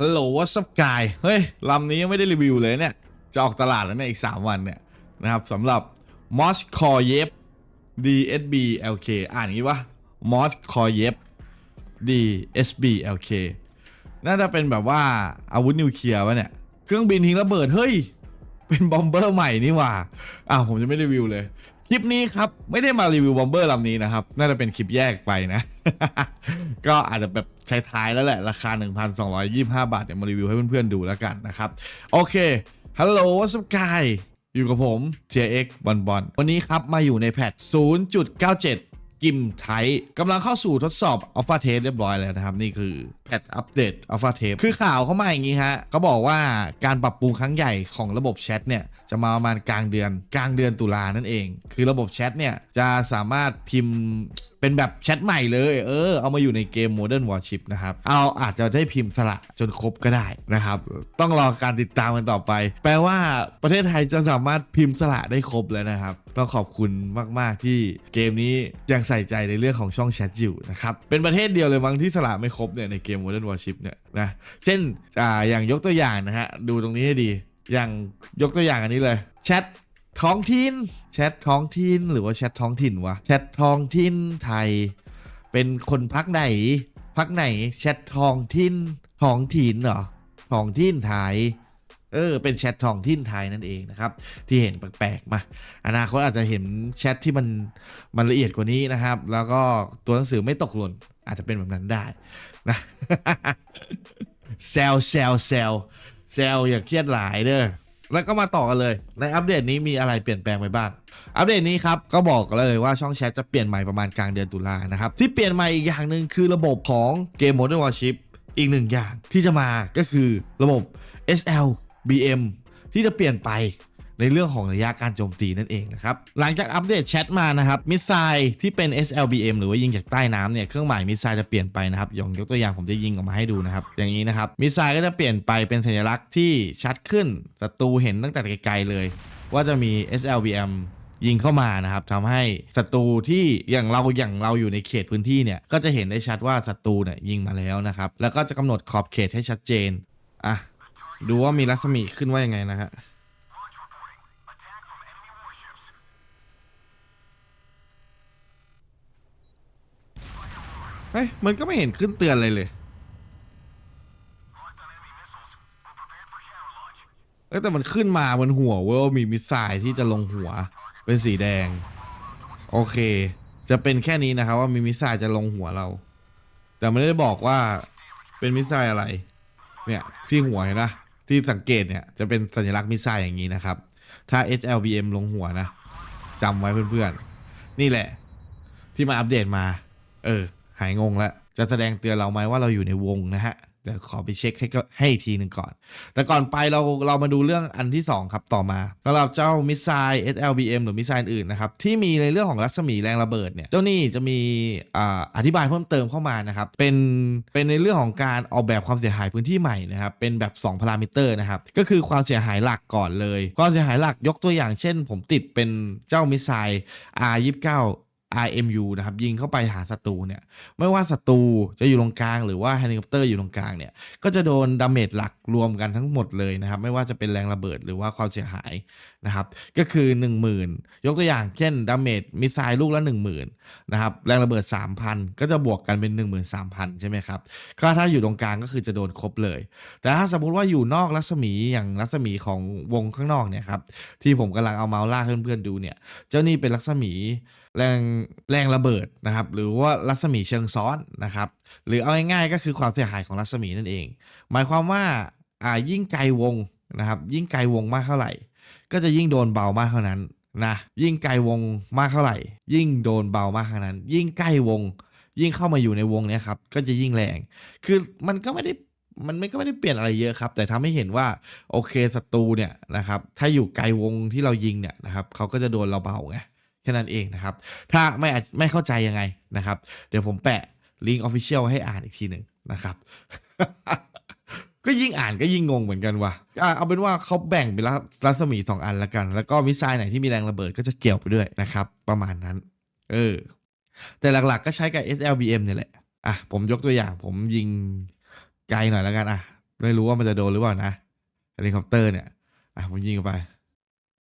ฮัลโหลวัสกายเฮ้ยลำนี้ยังไม่ได้รีวิวเลยเนี่ย จะออกตลาดแล้วเนี่ยอีก 3 วันเนี่ยนะครับสำหรับ m o s k o y e v DSB LK อ่านอย่างนี้วะ m o s k o y e v DSB LK น่าจะเป็นแบบว่าอาวุธนิวเคลียร์วะเนี่ย เครื่องบินทิ้งระเบิด เฮ้ย เป็นบอมเบอร์ใหม่นี่ว่าอ้าวผมจะไม่รีวิวเลย คลิปนี้ครับ ไม่ได้มารีวิวบอมเบอร์ลำนี้นะครับ น่าจะเป็นคลิปแยกไปนะ ก็อาจจะแบบท้ายๆแล้วแหละ ราคา 1,225 บาทเนี่ยมารีวิวให้เพื่อนๆดูแล้วกันนะครับ โอเค ฮัลโหลวัสกายอยู่กับผม JX บอลบอลวันนี้ครับ มาอยู่ในแพท 0.97 กิมไทกำลังเข้าสู่ทดสอบอัลฟาเทสเรียบร้อยแล้วนะครับ นี่คือแพทอัปเดต Alpha Test คือข่าวเข้ามาอย่างนี้ฮะเขาบอกว่าการปรับปรุงครั้งใหญ่ของระบบแชทเนี่ย จะมาประมาณกลางเดือน กลางเดือนตุลานั่นเอง คือระบบแชทเนี่ย จะสามารถพิมพ์เป็นแบบแชทใหม่เลย เออ เอามาอยู่ในเกม Modern Warship นะครับ เอาอาจจะได้พิมพ์สละจนครบก็ได้นะครับ ต้องรอการติดตามกันต่อไป แปลว่าประเทศไทยจะสามารถพิมพ์สละได้ครบแล้วนะครับ ต้องขอบคุณมาก ๆ ที่เกมนี้ยังใส่ใจในเรื่องของช่องแชทอยู่นะครับ เป็นประเทศเดียวเลยมั้งที่สละไม่ครบเนี่ยในเกม Modern Warship เนี่ยนะเช่นอ่าอย่างยกตัวอย่างนะฮะ ดูตรงนี้ให้ดี อย่างยกตัวอย่างอันนี้เลยแชทท้องถิ่นแชทท้องถิ่นหรือว่าแชทท้องถิ่นวะแชทท้องถิ่นไทย เป็นคนพักไหนพักไหนแชทท้องถิ่นท้องถิ่นเหรอท้องถิ่นไทยเออเป็นแชทท้องถิ่นไทยนั่นเองนะครับ ที่เห็นแปลกๆมาอนาคตอาจจะเห็นแชทที่มันมันละเอียดกว่านี้นะครับ แล้วก็ตัวหนังสือไม่ตกหล่นอาจจะเป็นแบบนั้นได้ นะแซลแซลแซลแซลอย่าเครียดหลายเด้อแล้วก็มาต่อกันเลย ในอัปเดตนี้มีอะไรเปลี่ยนแปลงไปบ้าง อัปเดตนี้ครับ ก็บอกเลยว่าช่องแชทจะเปลี่ยนใหม่ประมาณกลางเดือนตุลานะครับ ที่เปลี่ยนใหม่อีกอย่างหนึ่งคือระบบของเกม Modern Warship อีกหนึ่งอย่างที่จะมาก็คือระบบ SLBM ที่จะเปลี่ยนไป ในเรื่องของระยะการโจมตีนั่นเองนะครับ หลังจากอัปเดตแชทมานะครับ มิสไซล์ที่เป็น SLBM หรือว่ายิงจากใต้น้ำเนี่ย เครื่องหมายมิสไซล์จะเปลี่ยนไปนะครับอยองยกตัวอย่างผมจะยิงออกมาให้ดูนะครับ อย่างนี้นะครับ มิสไซล์ก็จะเปลี่ยนไปเป็นสัญลักษณ์ที่ชัดขึ้น ศัตรูเห็นตั้งแต่ไกลๆเลย ว่าจะมี SLBM ยิงเข้ามานะครับทำให้ศัตรูที่อย่างเราอย่างเราอยู่ในเขตพื้นที่เนี่ย ก็จะเห็นได้ชัดว่าศัตรูเนี่ยยิงมาแล้วนะครับ แล้วก็จะกำหนดขอบเขตให้ชัดเจน อะ ดูว่ามีรัศมีขึ้นว่ายังไงนะฮะ เฮ้ย มันก็ไม่เห็นขึ้นเตือนอะไรเลยเอ้ยแต่มันขึ้นมาบนหัวเว้ยว่ามีมิสไซล์ที่จะลงหัวเป็นสีแดง โอเค จะเป็นแค่นี้นะครับ ว่ามีมิสไซล์จะลงหัวเรา แต่ไม่ได้บอกว่าเป็นมิสไซล์อะไร เนี่ยที่หัวเห็นนะที่สังเกตเนี่ยจะเป็นสัญลักษณ์มิสไซล์อย่างนี้นะครับ ถ้า HLBM ลงหัวนะจำไว้เพื่อนๆ นี่แหละ ที่มาอัปเดตมา เออ หายงงแล้วจะแสดงเตือนเราไหมว่าเราอยู่ในวงนะฮะเดี๋ยวขอไปเช็คให้ก็ให้ทีหนึ่งก่อน แต่ก่อนไปเราเรามาดูเรื่องอันที่ 2 ครับต่อมาสำหรับเจ้ามิสไซล์ SLBM หรือมิสไซล์อื่นนะครับ ที่มีในเรื่องของรัศมีแรงระเบิดเนี่ยเจ้านี่จะมีออธิบายเพิ่มเติมเข้ามานะครับ เป็นเป็นในเรื่องของการออกแบบความเสียหายพื้นที่ใหม่นะครับ เป็นแบบ 2 พารามิเตอร์นะครับ ก็คือความเสียหายหลักก่อนเลย ความเสียหายหลักยกตัวอย่างเช่น ผมติดเป็นเจ้ามิสไซล์ R29 RMU นะครับยิงเข้าไปหาศัตรูเนี่ยไม่ว่าศัตรูจะอยู่ตรงกลางหรือว่าเฮลิคอปเตอร์อยู่ตรงกลางเนี่ยก็จะโดนดาเมจหลักรวมกันทั้งหมดเลยนะครับไม่ว่าจะเป็นแรงระเบิดหรือว่าความเสียหายนะครับก็คือ 10,000 ยกตัวอย่างเช่นดาเมจมิสไซล์ลูกละ 10,000นะครับแรงระเบิด 3,000 ก็จะบวกกันเป็น 13,000 ใช่ไหมครับก็ถ้าอยู่ตรงกลางก็คือจะโดนครบเลย แต่ถ้าสมมุติว่าอยู่นอกรัศมีอย่างรัศมีของวงข้างนอกเนี่ยครับที่ผมกำลังเอาเมาส์ลาเพื่อนๆดูเนี่ยเจ้านี่เป็นรัศมี แรงแรงระเบิดนะครับ หรือว่ารัศมีเชิงซ้อนนะครับ หรือเอาง่ายๆก็คือความเสียหายของรัศมีนั่นเอง หมายความว่าอ่ายิ่งไกลวงนะครับ ยิ่งไกลวงมากเท่าไหร่ ก็จะยิ่งโดนเบามากเท่านั้นนะยิ่งไกลวงมากเท่าไหร่ ยิ่งโดนเบามากเท่านั้น ยิ่งใกล้วง ยิ่งเข้ามาอยู่ในวงเนี้ยครับก็จะยิ่งแรง คือมันก็ไม่ได้มันไม่ก็ไม่ได้เปลี่ยนอะไรเยอะครับ แต่ทำให้เห็นว่าโอเคศัตรูเนี่ยนะครับถ้าอยู่ไกลวงที่เรายิงเนี่ยนะครับเขาก็จะโดนเราเบาไง แค่นั้นเองนะครับ ถ้าไม่ไม่เข้าใจยังไงนะครับ เดี๋ยวผมแปะลิงก์ออฟฟิเชียลให้อ่านอีกทีหนึ่งนะครับ ก็ยิ่งอ่านก็ยิ่งงงเหมือนกันว่ะเอาเป็นว่าเขาแบ่งเป็นรัรัศมีสองอันละกัน แล้วก็มิสไซล์ไหนที่มีแรงระเบิดก็จะเกี่ยวไปด้วยนะครับ ประมาณนั้น เออ แต่หลักๆก็ใช้กับ SLBM เนี่ยแหละ อะ ผมยกตัวอย่าง ผมยิงไกลหน่อยแล้วกัน อะ ไม่รู้ว่ามันจะโดนหรือเปล่านะเฮลิคอปเตอร์เนี่ย อะ ผมยิงไป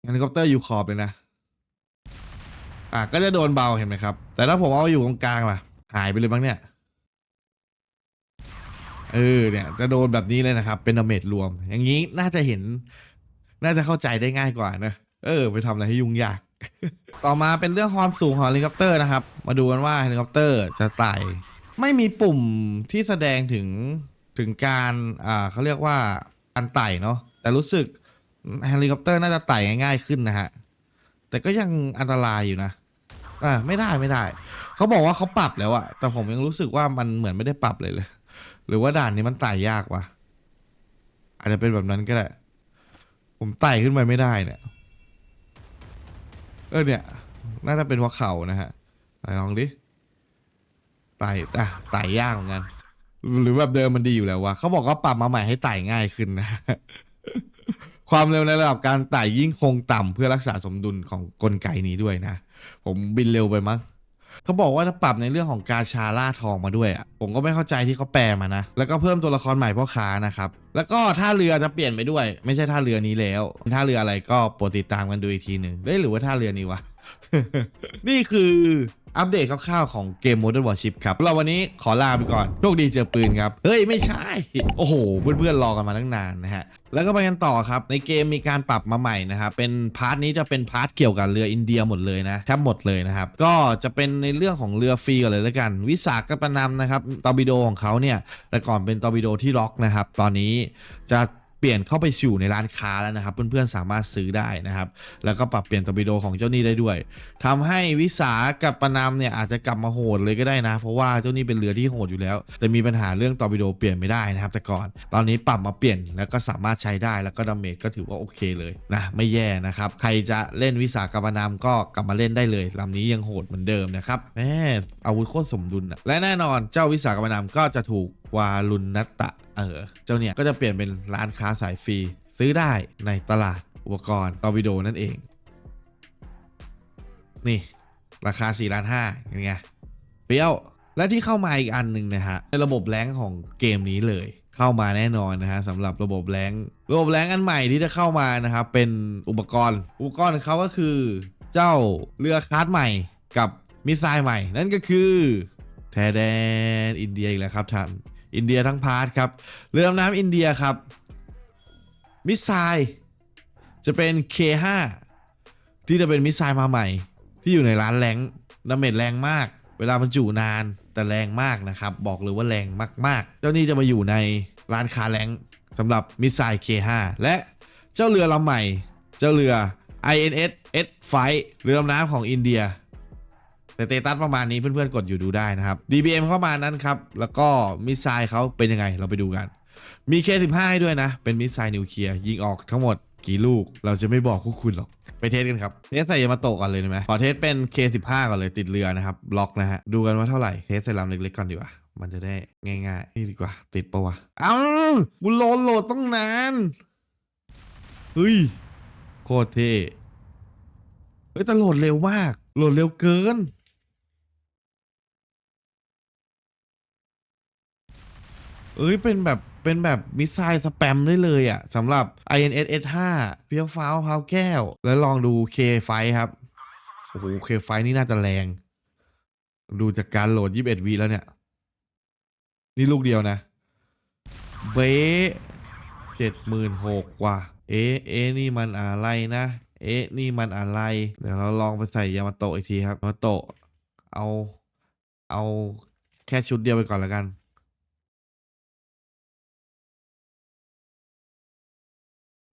เฮลิคอปเตอร์อยู่ขอบเลยนะ อะก็จะโดนเบาเห็นไหมครับ แต่ถ้าผมเอาอยู่ตรงกลางล่ะ หายไปเลยบ้างเนี่ย เออเนี่ยจะโดนแบบนี้เลยนะครับ เป็นดาเมจรวม อย่างนี้น่าจะเห็น น่าจะเข้าใจได้ง่ายกว่านะ เออ ไปทำอะไรให้ยุ่งยาก ต่อมาเป็นเรื่องความสูงของเฮลิคอปเตอร์นะครับ มาดูกันว่าเฮลิคอปเตอร์จะไต่ไม่มีปุ่มที่แสดงถึงถึงการอ่าเขาเรียกว่าการไต่เนาะแต่รู้สึกเฮลิคอปเตอร์น่าจะไต่ง่ายขึ้นนะฮะ แต่ก็ยังอันตรายอยู่นะ อ่าไม่ได้ไม่ได้ เขาบอกว่าเขาปรับแล้วอะแต่ผมยังรู้สึกว่ามันเหมือนไม่ได้ปรับเลยเลย หรือว่าด่านนี้มันไต่ยากวะอาจจะเป็นแบบนั้นก็ได้ ผมไต่ขึ้นไปไม่ได้เนี่ย เออเนี่ย น่าจะเป็นหัวเข่านะฮะไหนลองดิไต่อะไต่ยากเหมือนกัน หรือแบบเดิมมันดีอยู่แล้ววะเขาบอกว่าปรับมาใหม่ให้ไต่ง่ายขึ้นนะความเร็วในระดับการไต่ยิ่งคงต่ำเพื่อรักษาสมดุลของกลไกนี้ด้วยนะ ผมบินเร็วไปมั้งเขาบอกว่าจะปรับในเรื่องของกาชาล่าทองมาด้วยอะผมก็ไม่เข้าใจที่เขาแปลมานะ แล้วก็เพิ่มตัวละครใหม่พ่อค้านะครับ แล้วก็ท่าเรือจะเปลี่ยนไปด้วย ไม่ใช่ท่าเรือนี้แล้วท่าเรืออะไรก็โปรดติดตามกันดูอีกทีหนึ่งเอ้หรือว่าท่าเรือนี้วะ นี่คือ อัปเดตคร่าวๆของเกม Modern Warship ครับเราวันนี้ขอลาไปก่อนโชคดีเจอปืนครับ เฮ้ย ไม่ใช่ โอ้โห เพื่อนๆรอกันมาตั้งนานนะฮะแล้วก็ไปกันต่อครับ ในเกมมีการปรับมาใหม่นะครับ เป็นพาร์ทนี้จะเป็นพาร์ทเกี่ยวกับเรืออินเดียหมดเลยนะแทบหมดเลยนะครับ ก็จะเป็นในเรื่องของเรือฟรีกันเลยแล้วกัน วิสาหกปนำนะครับตอร์บิโดของเขาเนี่ยแต่ก่อนเป็นตอร์บิโดที่ล็อกนะครับ ตอนนี้จะ ปลี่ยนเข้าไปสู่ในร้านค้าแล้วนะครับ เพื่อนๆสามารถซื้อได้นะครับ แล้วก็ปรับเปลี่ยนตอร์บิโดของเจ้านี่ได้ด้วยทำให้วิสากับปนามเนี่ยอาจจะกลับมาโหดเลยก็ได้นะ เพราะว่าเจ้านี่เป็นเรือที่โหดอยู่แล้ว แต่มีปัญหาเรื่องตอร์บิโดเปลี่ยนไม่ได้นะครับ แต่ก่อนตอนนี้ปรับมาเปลี่ยนแล้วก็สามารถใช้ได้แล้วก็ดาเมจก็ถือว่าโอเคเลยนะไม่แย่นะครับใครจะเล่นวิสากับปนามก็กลับมาเล่นได้เลยลำนี้ยังโหดเหมือนเดิมนะครับแหมอาวุธโคตรสมดุลอะและแน่นอนเจ้าวิสากับปนามก็จะถูกวาลุนนัตตะเออเจ้าเนี่ยก็จะเปลี่ยนเป็นร้านค้าสายฟรี ซื้อได้ในตลาดอุปกรณ์ตอวิโดนั่นเอง นี่ ราคา4ล้านห้าย่างเงี้ยเปรี้ยว และที่เข้ามาอีกอันหนึ่งนะฮะ ในระบบแรงของเกมนี้เลยเข้ามาแน่นอนนะฮะสำหรับระบบแรงระบบแรงอันใหม่ที่จะเข้ามานะครับเป็นอุปกรณ์ อุปกรณ์ของเขาก็คือ เจ้าเรือคาร์ดใหม่กับมิสไซล์ใหม่ นั่นก็คือแทแดนอินเดียอีกแล้วครับท่าน อินเดียทั้งพาร์ทครับเรือดำน้ำอินเดียครับ มิสไซล์จะเป็น K5 ที่จะเป็นมิสไซล์มาใหม่ ที่อยู่ในร้านแรงดาเมจแรงมาก เวลามันจู่นานแต่แรงมากนะครับ บอกเลยว่าแรงมากๆ เจ้านี่จะมาอยู่ในร้านคาแรงสำหรับมิสไซล์ K5 และเจ้าเรือลำใหม่ เจ้าเรือ INS S Fight เรือดำน้ำของอินเดีย แต่เตตัสประมาณนี้เพื่อนๆกดอยู่ดูได้นะครับ DBM เข้ามานั้นครับ แล้วก็มิสไซล์เขาเป็นยังไงเราไปดูกัน มี K15 ให้ด้วยนะ เป็นมิสไซล์นิวเคลียร์ยิงออกทั้งหมดกี่ลูก เราจะไม่บอกพวกคุณหรอก ไปเทสกันครับเทสใส่ยามาโตก่อนเลยได้ไหมขอเทสเป็น K15 ก่อนเลยติดเรือนะครับล็อกนะฮะดูกันว่าเท่าไหร่เทสใส่ลำเล็กๆก่อนดีกว่ามันจะได้ง่ายๆนี่ดีกว่า ติดปะวะเอ้าบุโลดโหลดต้องนานเฮ้ยโคตรเท่เฮ้ยแต่โหลดเร็วมาก โหลดเร็วเกิน เอ้ยเป็นแบบเป็นแบบมิสไซล์สแปมได้เลยอะ่ะสำหรับ INS S5 เฟี้ยวฟ้าวพาวแก้ว แล้วลองดู K ไฟครับ โอ้โห K ไฟนี่น่าจะแรง ดูจากการโหลด 21วีแล้วเนี่ย นี่ลูกเดียวนะ เบ๊เจ็ดหมื่นหกว่ะ เอ๊ะเอ๊ะนี่มันอะไรนะ เอ๊ะนี่มันอะไร เดี๋ยวเราลองไปใส่ยามาโตะอีกทีครับ ยามาโตะเอา เอาแค่ชุดเดียวไปก่อนแล้วกัน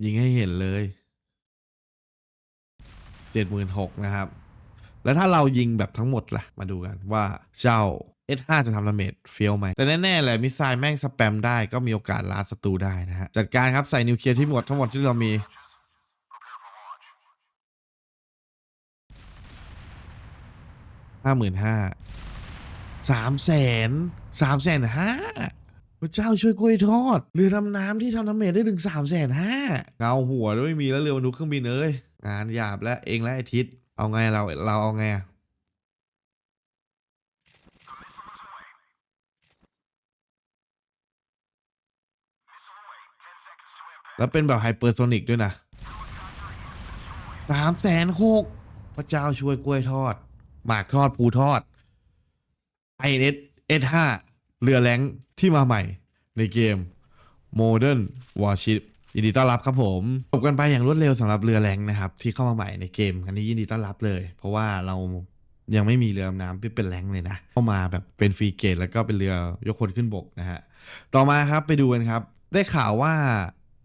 ยิงให้เห็นเลยเจ็ดหมื่นหกนะครับ แล้วถ้าเรายิงแบบทั้งหมดล่ะ มาดูกันว่าเจ้า S5 จะทำดาเมจเฟี้ยวไหม แต่แน่ ๆ แหละ มิสไซล์แม่งสแปมได้ก็มีโอกาสล้าศัตรูได้นะฮะ จัดการครับ ใส่นิวเคลียร์ที่หมดทั้งหมดที่เรามี ห้าหมื่นห้า สามแสน สามแสนห้า พระเจ้าช่วยกล้วยทอด เรือดำน้ำที่ทำดาเมจได้ถึงสามแสนห้าเงาหัวด้วยไม่มีแล้วเรือมนุษย์เครื่องบินเอ้ยงานหยาบและเองและไอทิศเอาไงเราเราเอาไงแล้วเป็นแบบไฮเปอร์โซนิกด้วยนะสามแสนหกพระเจ้าช่วยกล้วยทอด หมากทอดปูทอด i n s S5 เอทห้า เรือแรงที่มาใหม่ในเกม Modern Warship ยินดีต้อนรับครับผมจบกันไปอย่างรวดเร็วสำหรับเรือแรงนะครับ ที่เข้ามาใหม่ในเกม อันนี้ยินดีต้อนรับเลย เพราะว่าเรายังไม่มีเรือดำน้ำที่เป็นแรงเลยนะ เข้ามาแบบเป็นฟรีเกตแล้วก็เป็นเรือยกคนขึ้นบกนะฮะต่อมาครับไปดูกันครับ ได้ข่าวว่า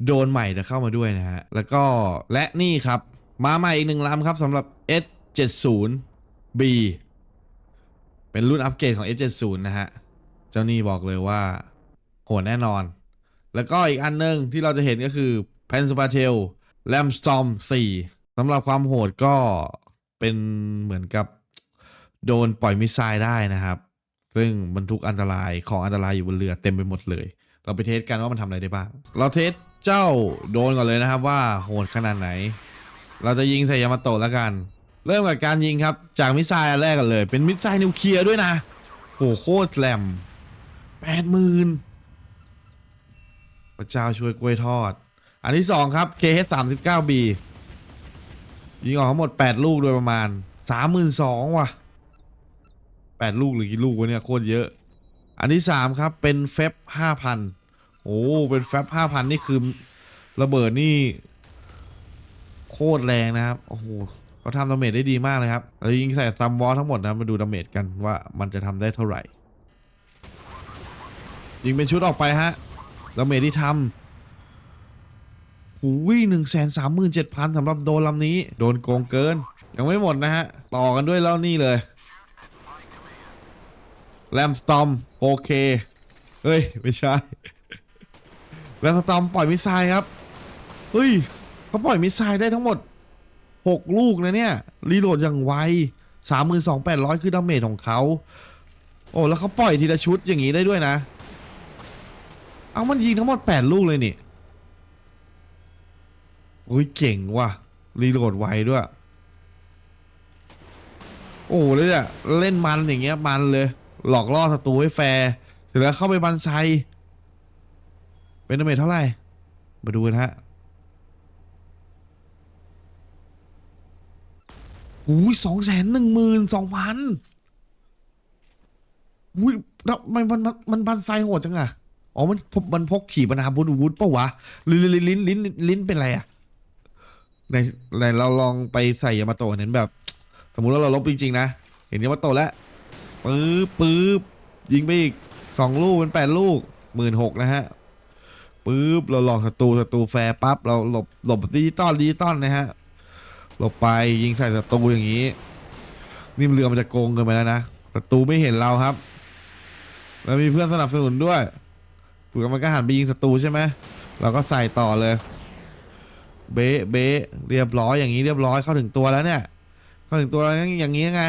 โดนใหม่จะเข้ามาด้วยนะฮะแล้วก็และนี่ครับ มาใหม่อีกหนึ่งลำครับสำหรับ S70B เป็นรุ่นอัปเกรดของ S70 นะฮะ จ้านี่บอกเลยว่าโหดแน่นอน แล้วก็อีกอันหนึงที่เราจะเห็นก็คือ p e n s p a t e l Lamstorm 4สำหรับความโหดก็เป็นเหมือนกับโดนปล่อยมิสไซล์ได้นะครับ ซึ่งบรรทุกอันตรายของอันตรายอยู่บนเรือเต็มไปหมดเลย เราไปเทสกันว่ามันทำอะไรได้บ้าง เราเทสเจ้าโดนก่อนเลยนะครับว่าโหดขนาดไหน เราจะยิงใส่ยามาโตะแล้วกัน เริ่มกับการยิงครับ จากมิสไซล์อันแรกกันเลย เป็นมิสไซล์นิวเคลียร์ด้วยนะโหโคตรแหลม แปดหมื่นพระเจ้าช่วยกล้วยทอด อันที่สองครับ KH 3 9 B ยิงออกทั้งหมด 8 ลูกโดยประมาณ 32,000ว่ะ 8 ลูกหรือกี่ลูกวะเนี่ยโคตรเยอะ อันที่สามครับเป็นเฟบ5,000 โอ้ เป็นเฟบ5,000 นี่คือระเบิดนี่ โคตรแรงนะครับ โอ้โหเขาทำดาเมจได้ดีมากเลยครับเรายิงใส่ซัมวอลทั้งหมดนะ มาดูดาเมจกันว่ามันจะทำได้เท่าไหร่ ยิงเป็นชุดออกไปฮะดาเมที่ทำหูวิ่หนึ่งแสนสามหมื่นเจ็ดพันสำหรับโดนลำนี้ โดนโกงเกิน ยังไม่หมดนะฮะ ต่อกันด้วยแล้วนี่เลยแรมสตอมโอเคเฮ้ย ไม่ใช่แรมสตอมปล่อยมิสไซล์ครับ เฮ้ยเขาปล่อยมิสไซล์ได้ทั้งหมด 6 ลูกนะเนี่ย รีโหลดอย่างไว32,800 คือดาเมจของเขา โอ้ แล้วเขาปล่อยทีละชุดอย่างนี้ได้ด้วยนะ เอามันยิงทั้งหมด 8 ลูกเลยนี่โอ้ยเก่งว่ะ รีโหลดไวด้วย โอ้เลยเนี่ยเล่นมันอย่างเงี้ยมันเลย หลอกล่อศัตรูให้แฟร์ เสร็จแล้วเข้าไปบันไซเป็นดาเมจเท่าไหร่ มาดูกันฮะอุ้ยสองแสนหนึ่งหมื่นสองพันอุ้ยแล้วมันมันมันมันบันไซโหดจังอะ อ๋อมันพกมันพกขี่ปนาบุญวุฒปะวะลิ้นลิ้นลิ้นลิ้นลิ้นเป็นอะไรอะในในเราลองไปใส่ยามาโตะเห็นแบบ สมมุติว่าเราลบจริงๆนะเห็นยามาโตะแล้วปื๊บปื๊บยิงไปอีกสองลูกเป็นแปดลูกหมื่นหกนะฮะปื๊บเราหลอกศัตรูศัตรูแฟร์ปั๊บเราหลบหลบดิจิตอลดิจิตอลนะฮะหลบไปยิงใส่ศัตรูอย่างนี้นี่เรือมันจะโกงเกินไปแล้วนะศัตรูไม่เห็นเราครับ แล้วมีเพื่อนสนับสนุนด้วย เผื่อมันก็หันไปยิงศัตรูใช่ไหมเราก็ใส่ต่อเลย เบะเบะเรียบร้อยอย่างนี้เรียบร้อยเข้าถึงตัวแล้วเนี่ย เข้าถึงตัวแล้วอย่างนี้ไง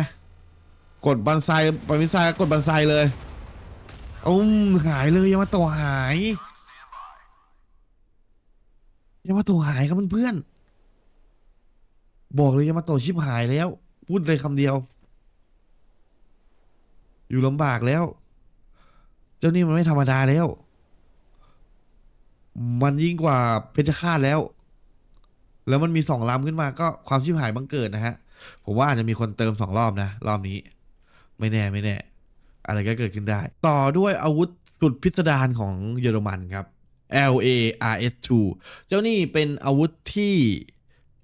กดบันไซไปมิไซกดบันไซเลยอุ้มหายเลยยามาโตะหายยามาโตะหายครับเพื่อนๆบอกเลยยามาโตะชิบหายแล้ว พูดเลยคำเดียว อยู่ลำบากแล้ว เจ้านี่มันไม่ธรรมดาแล้ว มันยิ่งกว่าเพชฌฆาตแล้ว แล้วมันมีสองลำขึ้นมาก็ความชิบหายบังเกิดนะฮะ ผมว่าอาจจะมีคนเติมสองรอบนะ รอบนี้ ไม่แน่ไม่แน่ อะไรก็เกิดขึ้นได้ ต่อด้วยอาวุธสุดพิสดารของเยอรมันครับ LA RS2 เจ้านี่เป็นอาวุธที่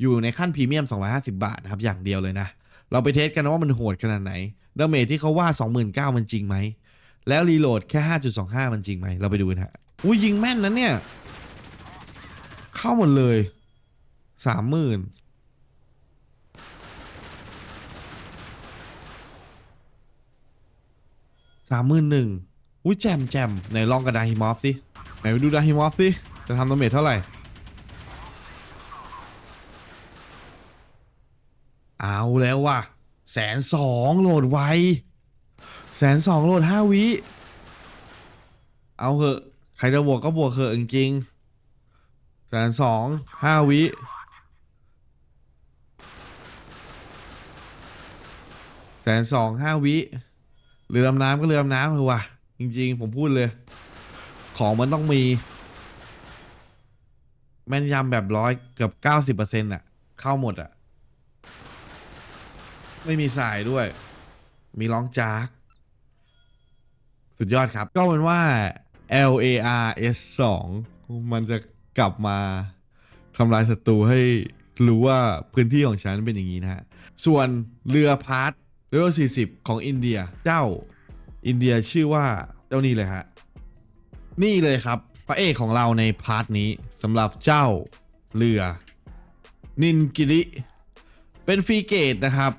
อยู่ในขั้นพรีเมียม 250 บาทนะครับ อย่างเดียวเลยนะ เราไปเทสกันว่ามันโหดขนาดไหนดาเมจที่เขาว่า 29,000 มันจริงไหม แล้วรีโหลดแค่ 5.25 มันจริงไหม เราไปดูกันฮะอุ้ยยิงแม่นนะเนี่ย เข้าหมดเลย30,000สามหมื่นหนึ่งอุ้ยแจมแจมไหนลองกับดาฮิมอฟสิไหนไปดูดาฮิมอฟสิจะทำดาเมจเท่าไหร่เอาแล้วว่ะแสนสองโหลดไวแสนสองโหลดห้าวิ เอาเหอะ ใครจะบวกก็บวกเหอะจริงๆ แสนสองห้าวิแสนสองห้าวิเรือดำน้ำก็เรือดำน้ำคือว่ะ จริง ๆ ผมพูดเลย ของมันต้องมี แม่นยำแบบร้อยเกือบเก้าสิบเปอร์เซ็นต์อะ เข้าหมดอะ ไม่มีสายด้วย มีร้องจาก สุดยอดครับ ก็เป็นว่า LAR S 2มันจะ กลับมาทำลายศัตรูให้รู้ว่าพื้นที่ของฉันเป็นอย่างนี้นะฮะ ส่วนเรือพาร์ทเรือ40 ของอินเดียเจ้าอินเดียชื่อว่าเจ้านี่เลยฮะ นี่เลยครับ พระเอกของเราในพาร์ทนี้สำหรับเจ้าเรือ นินกิริ เป็นฟรีเกตนะครับ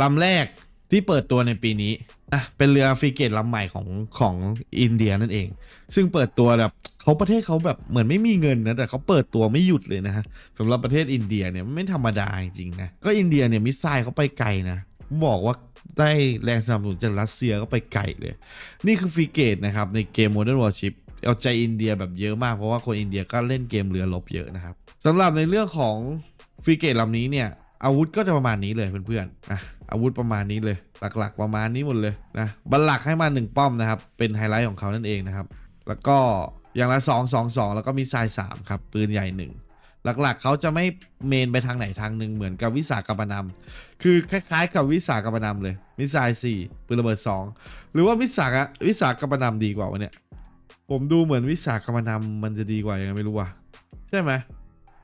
ลำแรก ที่เปิดตัวในปีนี้อะเป็นเรือฟรีเกตลำใหม่ของของอินเดียนั่นเอง ซึ่งเปิดตัวแบบเขาประเทศเขาแบบเหมือนไม่มีเงินนะแต่เขาเปิดตัวไม่หยุดเลยนะฮะสำหรับประเทศอินเดียเนี่ยไม่ธรรมดาจริงๆนะก็อินเดียเนี่ยมิสไซล์เขาไปไกลนะบอกว่าได้แรงสนับสนุนจากรัสเซียก็ไปไกลเลย นี่คือฟรีเกตนะครับในเกม Modern Warship เอาใจอินเดียแบบเยอะมากเพราะว่าคนอินเดียก็เล่นเกมเรือรบเยอะนะครับสำหรับในเรื่องของฟรีเกตลำนี้เนี่ยอาวุธก็จะประมาณนี้เลยเพื่อนๆนะ อาวุธประมาณนี้เลย หลักๆ ประมาณนี้หมดเลยนะบัลลักให้มา 1 ป้อมนะครับ เป็นไฮไลท์ของเขานั่นเองนะครับ แล้วก็อย่างละ 2 2 2 แล้วก็มีทราย3ครับปืนใหญ่ 1 หลักๆ เขาจะไม่เมนไปทางไหนทางหนึ่งเหมือนกับวิสากัปนำคือคล้ายๆ กับวิสากัปนำเลยมิสไซล์4ปืนระเบิด 2 หรือว่าวิสากัวิสากัปนำดีกว่าวะเนี่ยผมดูเหมือนวิสากัปนำมันจะดีกว่ายังไงไม่รู้ว่ะใช่ไหม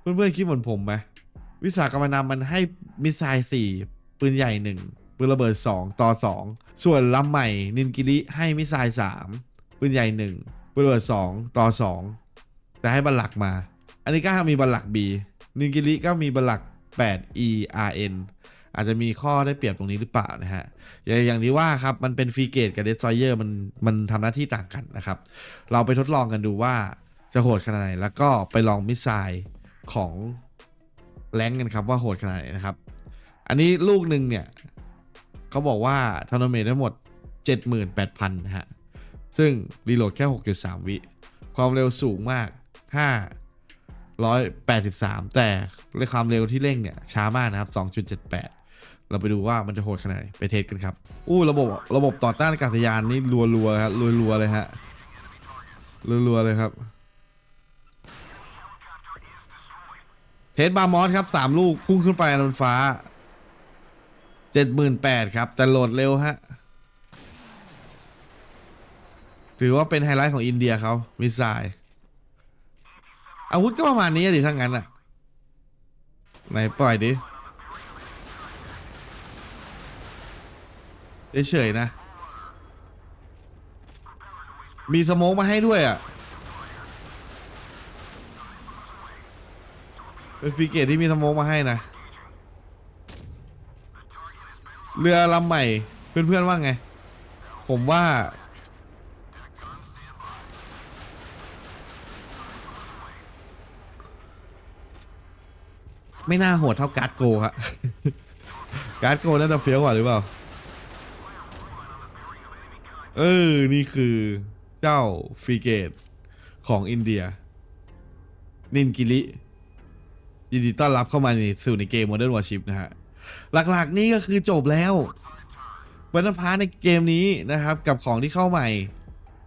เพื่อนๆคิดเหมือนผมไหมวิสากรรมนำมันให้มิสไซล์สี่ ปืนใหญ่หนึ่งปืนระเบิด 2 ต่อ 2 ส่วนลำใหม่นินกิริให้มิสไซล์3ปืนใหญ่ 1 ปืนระเบิด 2 ต่อ 2 แต่ให้บัลลักมา อันนี้ก็มีบัลลัก B นินกิริก็มีบัลลัก8 E R N อาจจะมีข้อได้เปรียบตรงนี้หรือเปล่านะฮะ อย่างอย่างที่ว่าครับ มันเป็นฟรีเกตกับเดส t อยเ e อร์มันมันทำหน้าที่ต่างกันนะครับ เราไปทดลองกันดูว่าจะโหดขนาดไหน แล้วก็ไปลองมิสไซล์ของแรงกันครับว่าโหดขนาดไหนนะครับ อันนี้ลูกหนึ่งเนี่ยเขาบอกว่าทอร์นาเมนทั้งหมด 78,000นะฮะ ซึ่งรีโหลดแค่ 6.3 วิ ความเร็วสูงมาก 583 แต่ในความเร็วที่เร่งเนี่ยช้ามากนะครับ 2.78 เราไปดูว่ามันจะโหดขนาดไหนไปเทสกันครับ อู้ระบบระบบต่อต้านอากาศยานนี่รัวๆครับรัวๆเลยฮะรัวๆเลยครับเทสบาร์มอสครับสามลูกพุ่งขึ้นไปบนฟ้า เจ็ดหมื่นแปดครับ แต่โหลดเร็วฮะ ถือว่าเป็นไฮไลท์ของอินเดียเขามิสไซล์อาวุธก็ประมาณนี้ดิทั้งนั้นอะไหนปล่อยดิเฉยๆนะ มีสโมกมาให้ด้วยอะ เป็นฟรีเกตที่มีสโมกมาให้นะ เรือลำใหม่เพื่อนๆว่าไง ผมว่า ไม่น่าโหดเท่าการ์ดโกครับการ์ดโกน่าจะเฟี้ยวกว่าหรือเปล่า เออ นี่คือเจ้าฟรีเกตของอินเดีย นินกิริยินดีต้อนรับเข้ามาในสู่ในเกม Modern Warship นะฮะ หลักๆนี่ก็คือจบแล้วบรรพาในเกมนี้นะครับกับของที่เข้าใหม่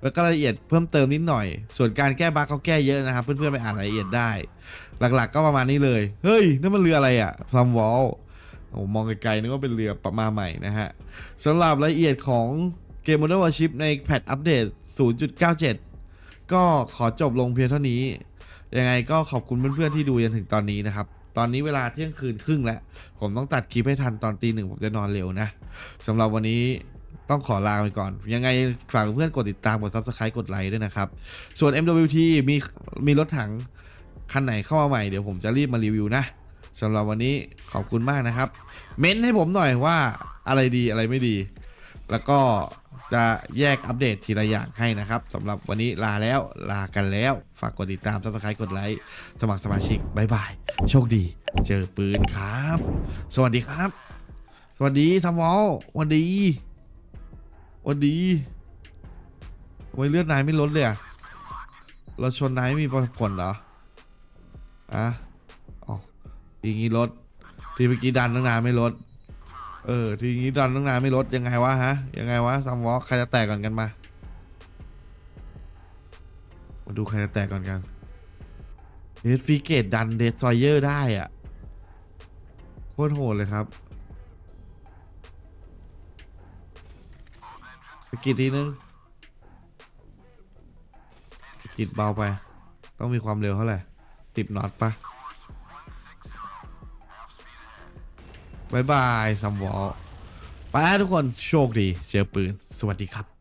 แล้วก็รายละเอียดเพิ่มเติมนิดหน่อย ส่วนการแก้บั๊กเขาแก้เยอะนะครับ เพื่อนๆไปอ่านรายละเอียดได้ หลักๆ ก็ประมาณนี้เลย เฮ้ยนั่นมันเรืออะไรอะซัมวอลมองไกลๆนึกว่าเป็นเรือประมาใหม่นะฮะสำหรับรายละเอียดของเกม Modern Warship ในแพทอัปเดต 0.97 ก็ขอจบลงเพียงเท่านี้ ยังไงก็ขอบคุณเพื่อนๆที่ดูจนถึงตอนนี้นะครับ ตอนนี้เวลาเที่ยงคืนครึ่งแล้ว ผมต้องตัดคลิปให้ทันตอนตีหนึ่งผมจะนอนเร็วนะสำหรับวันนี้ต้องขอลาไปก่อน ยังไงฝากเพื่อนกดติดตาม กด subscribe กดไลค์ด้วยนะครับ ส่วน MWT มีมีรถถังคันไหนเข้ามาใหม่เดี๋ยวผมจะรีบมารีวิวนะสำหรับวันนี้ขอบคุณมากนะครับ เม้นให้ผมหน่อยว่าอะไรดีอะไรไม่ดี แล้วก็ จะแยกอัปเดตทีละอย่างให้นะครับสำหรับวันนี้ลาแล้วลากันแล้ว ฝากกดติดตาม subscribe กดไลค์สมัครสมาชิกบายบาย โชคดี เจอปืนครับ สวัสดีครับ สวัสดีซัมวอลสวัสดีสวัสดีทำไมเลือดนายไม่ลดเลยอะเราชนนายมีผลเหรออะอ๋อทีงี้ลดที่เมื่อกี้ดันตั้งนานไม่ลด เออ ทีนี้ดันตั้งนานไม่ลดยังไงวะฮะ ยังไงวะซัมวอลใครจะแตกก่อนกันมา มาดูใครจะแตกก่อนกันเฮดฟิเกตดันเดสซอยเยอร์ได้อะโคตรโหดเลยครับสกิดทีนึงสกิดเบาไป ต้องมีความเร็วเท่าไหร่สิบน็อตปะ บายบายซัมวอลไปแล้วทุกคนโชคดี เจอปืน สวัสดีครับ